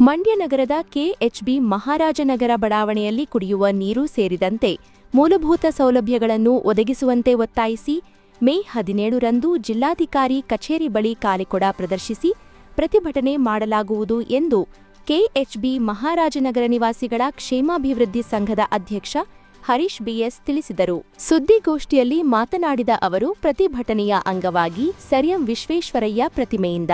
ಮಂಡ್ಯ ನಗರದ ಕೆಎಚ್ಬಿ ಮಹಾರಾಜನಗರ ಬಡಾವಣೆಯಲ್ಲಿ ಕುಡಿಯುವ ನೀರು ಸೇರಿದಂತೆ ಮೂಲಭೂತ ಸೌಲಭ್ಯಗಳನ್ನು ಒದಗಿಸುವಂತೆ ಒತ್ತಾಯಿಸಿ ಮೇ ಹದಿನೇಳರಂದು ಜಿಲ್ಲಾಧಿಕಾರಿ ಕಚೇರಿ ಬಳಿ ಕಾಲಿಕೊಡ ಪ್ರದರ್ಶಿಸಿ ಪ್ರತಿಭಟನೆ ಮಾಡಲಾಗುವುದು ಎಂದು ಕೆಎಚ್ಬಿ ಮಹಾರಾಜನಗರ ನಿವಾಸಿಗಳ ಕ್ಷೇಮಾಭಿವೃದ್ಧಿ ಸಂಘದ ಅಧ್ಯಕ್ಷ ಹರೀಶ್ ಬಿಎಸ್ ತಿಳಿಸಿದರು. ಸುದ್ದಿಗೋಷ್ಠಿಯಲ್ಲಿ ಮಾತನಾಡಿದ ಅವರು, ಪ್ರತಿಭಟನೆಯ ಅಂಗವಾಗಿ ಸರಿಯಂ ವಿಶ್ವೇಶ್ವರಯ್ಯ ಪ್ರತಿಮೆಯಿಂದ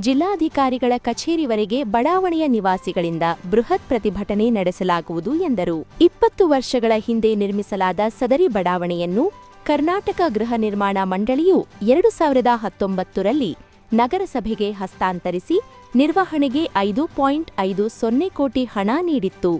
ಜಿಲ್ಲಾಧಿಕಾರಿಗಳ ಕಚೇರಿವರೆಗೆ ಬಡಾವಣೆಯ ನಿವಾಸಿಗಳಿಂದ ಬೃಹತ್ ಪ್ರತಿಭಟನೆ ನಡೆಸಲಾಗುವುದು ಎಂದರು. ಇಪ್ಪತ್ತು ವರ್ಷಗಳ ಹಿಂದೆ ನಿರ್ಮಿಸಲಾದ ಸದರಿ ಬಡಾವಣೆಯನ್ನು ಕರ್ನಾಟಕ ಗೃಹ ನಿರ್ಮಾಣ ಮಂಡಳಿಯು ಎರಡು ಸಾವಿರದ ಹತ್ತೊಂಬತ್ತರಲ್ಲಿ ನಗರಸಭೆಗೆ ಹಸ್ತಾಂತರಿಸಿ ನಿರ್ವಹಣೆಗೆ ಐದು ಪಾಯಿಂಟ್ ಐದು ಸೊನ್ನೆ ಕೋಟಿ ಹಣ ನೀಡಿತ್ತು.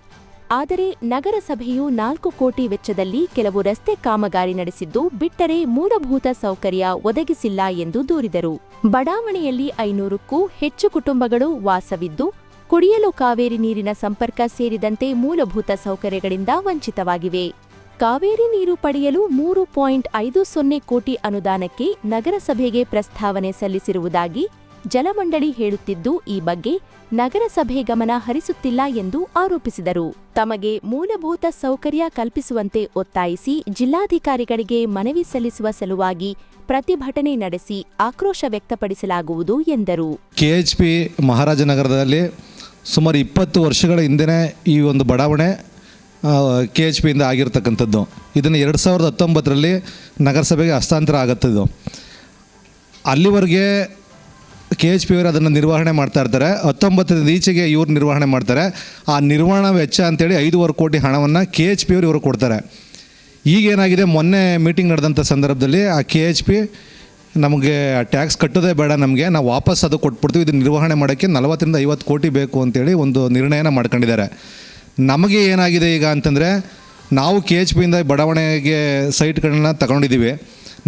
ಆದರೆ ನಗರಸಭೆಯು ನಾಲ್ಕು ಕೋಟಿ ವೆಚ್ಚದಲ್ಲಿ ಕೆಲವು ರಸ್ತೆ ಕಾಮಗಾರಿ ನಡೆಸಿದ್ದು ಬಿಟ್ಟರೆ ಮೂಲಭೂತ ಸೌಕರ್ಯ ಒದಗಿಸಿಲ್ಲ ಎಂದು ದೂರಿದರು. ಬಡಾವಣೆಯಲ್ಲಿ ಐನೂರಕ್ಕೂ ಹೆಚ್ಚು ಕುಟುಂಬಗಳು ವಾಸವಿದ್ದು, ಕುಡಿಯಲು ಕಾವೇರಿ ನೀರಿನ ಸಂಪರ್ಕ ಸೇರಿದಂತೆ ಮೂಲಭೂತ ಸೌಕರ್ಯಗಳಿಂದ ವಂಚಿತವಾಗಿವೆ. ಕಾವೇರಿ ನೀರು ಪಡೆಯಲು ಮೂರು ಪಾಯಿಂಟ್ ಐದು ಸೊನ್ನೆ ಕೋಟಿ ಅನುದಾನಕ್ಕೆ ನಗರಸಭೆಗೆ ಪ್ರಸ್ತಾವನೆ ಸಲ್ಲಿಸಿರುವುದಾಗಿ ಜಲಮಂಡಳಿ ಹೇಳುತ್ತಿದ್ದು ಈ ಬಗ್ಗೆ ನಗರಸಭೆ ಗಮನ ಹರಿಸುತ್ತಿಲ್ಲ ಎಂದು ಆರೋಪಿಸಿದರು. ತಮಗೆ ಮೂಲಭೂತ ಸೌಕರ್ಯ ಕಲ್ಪಿಸುವಂತೆ ಒತ್ತಾಯಿಸಿ ಜಿಲ್ಲಾಧಿಕಾರಿಗಳಿಗೆ ಮನವಿ ಸಲ್ಲಿಸುವ ಸಲುವಾಗಿ ಪ್ರತಿಭಟನೆ ನಡೆಸಿ ಆಕ್ರೋಶ ವ್ಯಕ್ತಪಡಿಸಲಾಗುವುದು ಎಂದರು. ಕೆಎಚ್ಪಿ ಮಹಾರಾಜನಗರದಲ್ಲಿ ಸುಮಾರು ಇಪ್ಪತ್ತು ವರ್ಷಗಳ ಹಿಂದೆನೇ ಈ ಒಂದು ಬಡಾವಣೆ ಕೆ ಎಚ್ ಪಿಯಿಂದ ಆಗಿರ್ತಕ್ಕಂಥದ್ದು. ಇದನ್ನು ಎರಡು ಸಾವಿರದ ಹತ್ತೊಂಬತ್ತರಲ್ಲಿ ನಗರಸಭೆಗೆ ಹಸ್ತಾಂತರ ಆಗುತ್ತದೆ ಅಲ್ಲಿವರೆಗೆ ಕೆ ಎಚ್ ಪಿ ಅವರು ಅದನ್ನು ನಿರ್ವಹಣೆ ಮಾಡ್ತಾ ಇರ್ತಾರೆ. ಹತ್ತೊಂಬತ್ತರಿಂದ ಈಚೆಗೆ ಇವರು ನಿರ್ವಹಣೆ ಮಾಡ್ತಾರೆ. ಆ ನಿರ್ವಹಣಾ ವೆಚ್ಚ ಅಂತೇಳಿ ಐದೂವರೆ ಕೋಟಿ ಹಣವನ್ನು ಕೆ ಎಚ್ ಪಿ ಅವರು ಇವರು ಕೊಡ್ತಾರೆ. ಈಗೇನಾಗಿದೆ ಮೊನ್ನೆ ಮೀಟಿಂಗ್ ನಡೆದಂಥ ಸಂದರ್ಭದಲ್ಲಿ ಆ ಕೆ ಎಚ್ ಪಿ ನಮಗೆ ಟ್ಯಾಕ್ಸ್ ಕಟ್ಟೋದೇ ಬೇಡ ನಮಗೆ. ನಾವು ವಾಪಸ್ ಅದು ಕೊಟ್ಬಿಡ್ತೀವಿ. ಇದು ನಿರ್ವಹಣೆ ಮಾಡೋಕ್ಕೆ ನಲವತ್ತರಿಂದ ಐವತ್ತು ಕೋಟಿ ಬೇಕು ಅಂತೇಳಿ ಒಂದು ನಿರ್ಣಯನ ಮಾಡ್ಕೊಂಡಿದ್ದಾರೆ. ನಮಗೆ ಏನಾಗಿದೆ ಈಗ ಅಂತಂದರೆ, ನಾವು ಕೆ ಎಚ್ ಪಿಯಿಂದ ಬಡಾವಣೆಗೆ ಸೈಟ್ಗಳನ್ನ ತಗೊಂಡಿದ್ದೀವಿ.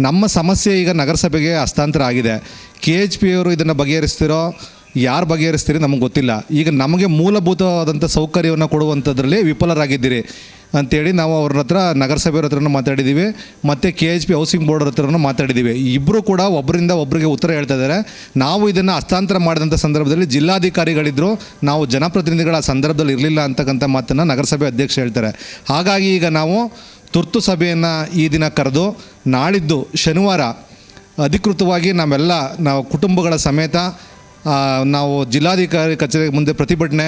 ನಮ್ಮ ಸಮಸ್ಯೆ ಈಗ ನಗರಸಭೆಗೆ ಹಸ್ತಾಂತರ ಆಗಿದೆ. ಕೆ ಎಚ್ ಪಿ ಅವರು ಇದನ್ನು ಬಗೆಹರಿಸ್ತಿರೋ, ಯಾರು ಬಗೆಹರಿಸ್ತೀರಿ ನಮಗೆ ಗೊತ್ತಿಲ್ಲ. ಈಗ ನಮಗೆ ಮೂಲಭೂತವಾದಂಥ ಸೌಕರ್ಯವನ್ನು ಕೊಡುವಂಥದ್ರಲ್ಲಿ ವಿಫಲರಾಗಿದ್ದೀರಿ ಅಂತೇಳಿ ನಾವು ಅವ್ರ ಹತ್ರ, ನಗರಸಭೆಯವ್ರ ಹತ್ರನೂ ಮಾತಾಡಿದ್ದೀವಿ ಮತ್ತು K H P housing board ಹತ್ರನೂ ಮಾತಾಡಿದ್ದೀವಿ ಇಬ್ಬರು ಕೂಡ ಒಬ್ಬರಿಂದ ಒಬ್ಬರಿಗೆ ಉತ್ತರ ಹೇಳ್ತಾ ಇದ್ದಾರೆ. ನಾವು ಇದನ್ನು ಹಸ್ತಾಂತರ ಮಾಡಿದಂಥ ಸಂದರ್ಭದಲ್ಲಿ ಜಿಲ್ಲಾಧಿಕಾರಿಗಳಿದ್ದರು ನಾವು ಜನಪ್ರತಿನಿಧಿಗಳ ಸಂದರ್ಭದಲ್ಲಿ ಇರಲಿಲ್ಲ ಅಂತಕ್ಕಂಥ ಮಾತನ್ನು ನಗರಸಭೆ ಅಧ್ಯಕ್ಷ ಹೇಳ್ತಾರೆ. ಹಾಗಾಗಿ ಈಗ ನಾವು ತುರ್ತು ಸಭೆಯನ್ನು ಈ ದಿನ ಕರೆದು ನಾಳಿದ್ದು ಶನಿವಾರ ಅಧಿಕೃತವಾಗಿ ನಾವೆಲ್ಲ ನಾವು ಕುಟುಂಬಗಳ ಸಮೇತ ನಾವು ಜಿಲ್ಲಾಧಿಕಾರಿ ಕಚೇರಿ ಮುಂದೆ ಪ್ರತಿಭಟನೆ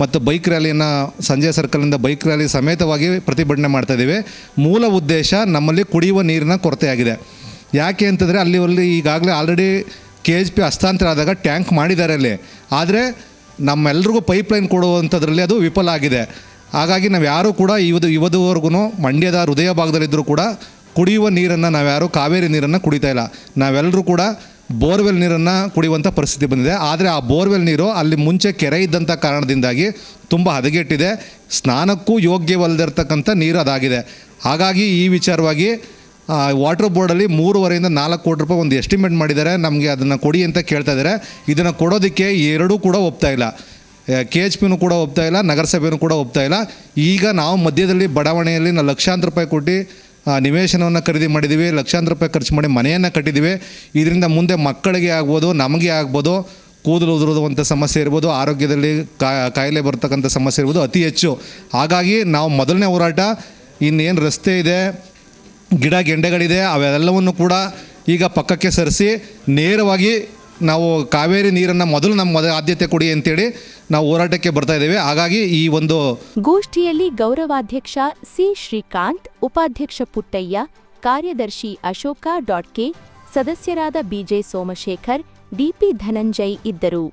ಮತ್ತು ಬೈಕ್ ರ್ಯಾಲಿಯನ್ನು, ಸಂಜೆ ಸರ್ಕಲಿಂದ ಬೈಕ್ ರ್ಯಾಲಿ ಸಮೇತವಾಗಿ ಪ್ರತಿಭಟನೆ ಮಾಡ್ತಾಯಿದ್ದೀವಿ ಮೂಲ ಉದ್ದೇಶ ನಮ್ಮಲ್ಲಿ ಕುಡಿಯುವ ನೀರಿನ ಕೊರತೆಯಾಗಿದೆ. ಯಾಕೆ ಅಂತಂದರೆ ಅಲ್ಲಿ ಅಲ್ಲಿ ಈಗಾಗಲೇ ಆಲ್ರೆಡಿ ಕೆ ಎಚ್ ಪಿ ಹಸ್ತಾಂತರ ಆದಾಗ ಟ್ಯಾಂಕ್ ಮಾಡಿದ್ದಾರೆ ಅಲ್ಲಿ. ಆದರೆ ನಮ್ಮೆಲ್ರಿಗೂ ಪೈಪ್ಲೈನ್ ಕೊಡುವಂಥದ್ರಲ್ಲಿ ಅದು ವಿಫಲ ಆಗಿದೆ. ಹಾಗಾಗಿ ನಾವು ಯಾರೂ ಕೂಡ ಇವದು ಇವದುವರೆಗೂ ಮಂಡ್ಯದ ಹೃದಯ ಭಾಗದಲ್ಲಿದ್ದರೂ ಕೂಡ ಕುಡಿಯುವ ನೀರನ್ನು ನಾವ್ಯಾರು ಕಾವೇರಿ ನೀರನ್ನು ಕುಡಿತಾ ಇಲ್ಲ. ನಾವೆಲ್ಲರೂ ಕೂಡ ಬೋರ್ವೆಲ್ ನೀರನ್ನು ಕುಡಿಯುವಂಥ ಪರಿಸ್ಥಿತಿ ಬಂದಿದೆ. ಆದರೆ ಆ ಬೋರ್ವೆಲ್ ನೀರು ಅಲ್ಲಿ ಮುಂಚೆ ಕೆರೆ ಇದ್ದಂಥ ಕಾರಣದಿಂದಾಗಿ ತುಂಬ ಹದಗೆಟ್ಟಿದೆ. ಸ್ನಾನಕ್ಕೂ ಯೋಗ್ಯವಲ್ಲದಿರ್ತಕ್ಕಂಥ ನೀರು ಅದಾಗಿದೆ. ಹಾಗಾಗಿ ಈ ವಿಚಾರವಾಗಿ ವಾಟರ್ ಬೋರ್ಡಲ್ಲಿ ಮೂರುವರೆಯಿಂದ ನಾಲ್ಕು ಕೋಟಿ ರೂಪಾಯಿ ಒಂದು ಎಸ್ಟಿಮೇಟ್ ಮಾಡಿದ್ದಾರೆ. ನಮಗೆ ಅದನ್ನು ಕೊಡಿ ಅಂತ ಕೇಳ್ತಾ ಇದ್ದಾರೆ. ಇದನ್ನು ಕೊಡೋದಕ್ಕೆ ಎರಡೂ ಕೂಡ ಒಪ್ತಾ ಇಲ್ಲ. ಕೆ ಎಚ್ ಪಿನೂ ಕೂಡ ಒಪ್ತಾ ಇಲ್ಲ, ನಗರಸಭೆನೂ ಕೂಡ ಒಪ್ತಾ ಇಲ್ಲ. ಈಗ ನಾವು ಮಧ್ಯದಲ್ಲಿ ಬಡಾವಣೆಯಲ್ಲಿ ನಾವು ಲಕ್ಷಾಂತರ ರೂಪಾಯಿ ಕೊಟ್ಟು ನಿವೇಶನವನ್ನು ಖರೀದಿ ಮಾಡಿದ್ದೀವಿ ಲಕ್ಷಾಂತರ ರೂಪಾಯಿ ಖರ್ಚು ಮಾಡಿ ಮನೆಯನ್ನು ಕಟ್ಟಿದ್ದೀವಿ ಇದರಿಂದ ಮುಂದೆ ಮಕ್ಕಳಿಗೆ ಆಗ್ಬೋದು, ನಮಗೆ ಆಗ್ಬೋದು, ಕೂದಲು ಉದುರುವಂಥ ಸಮಸ್ಯೆ ಇರ್ಬೋದು, ಆರೋಗ್ಯದಲ್ಲಿ ಕಾಯಿಲೆ ಬರ್ತಕ್ಕಂಥ ಸಮಸ್ಯೆ ಇರ್ಬೋದು ಅತಿ ಹೆಚ್ಚು. ಹಾಗಾಗಿ ನಾವು ಮೊದಲನೇ ಹೋರಾಟ, ಇನ್ನೇನು ರಸ್ತೆ ಇದೆ, ಗಿಡ, ಗೆಂಡೆಗಳಿದೆ, ಅವೆಲ್ಲವನ್ನು ಕೂಡ ಈಗ ಪಕ್ಕಕ್ಕೆ ಸರಿಸಿ, ನೇರವಾಗಿ ನಾವು ಕಾವೇರಿ ನೀರನ್ನು ಮೊದಲು ನಮ್ಮ ಆದ್ಯತೆ ಕೊಡಿ ಅಂತೇಳಿ ನಾವು ಹೋರಾಟಕ್ಕೆ ಬರ್ತಾ ಇದ್ದೇವೆ. ಹಾಗಾಗಿ ಈ ಒಂದು ಗೋಷ್ಠಿಯಲ್ಲಿ ಗೌರವಾಧ್ಯಕ್ಷ ಸಿ ಶ್ರೀಕಾಂತ್, ಉಪಾಧ್ಯಕ್ಷ ಪುಟ್ಟಯ್ಯ, ಕಾರ್ಯದರ್ಶಿ ಅಶೋಕ ಡಾಟ್ ಕೆ, ಸದಸ್ಯರಾದ ಬಿಜೆ ಸೋಮಶೇಖರ್ ಡಿಪಿ ಧನಂಜಯ್ ಇದ್ದರು.